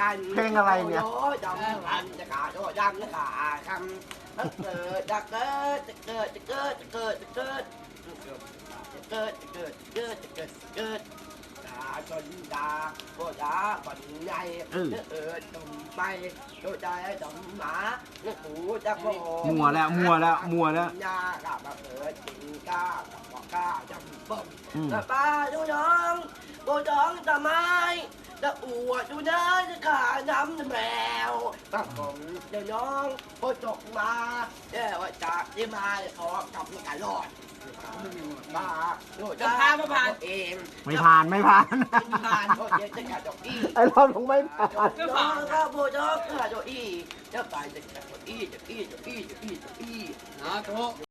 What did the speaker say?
กันเพลงอะไรเนี่ยโอ้ยดำกันจะขาโดดำจะขาคำจะเกิดจะเกิดจะเกิดจะเกิดจะเกิดจะเกิดจะเกิดจะเกิดจะเกิดจะเกิดจะเกิดจะเกิดดาจนดาโบดาบันใหญ่เออเออดมไปโดดได้ดมหมาเนื้อหูจะโบมัวแล้วมัวแล้วมัวแล้วยากับมาเอิดจริงก้า กับบอกก้าจำปมอืมแล้วป้าดูน้องโบดองทำไมแล้วอวดดูเดินจะขาน้ำแมวกับผมเดี๋ยวน้องโบจกมาเดี๋ยวจากที่มาขอกลับมากันรอดป้าดูได้เองไม่ผ่านไม่ผ่านผ่านโบเดี๋ยวจะกัดดอกอี้ไอ้เราต้องไม่ผ่านน้องก็โบดองกัดดอกอี้จะไปจะกัดดอกอี้ดอกอี้ดอกอี้ดอกอี้ดอกอี้นะโต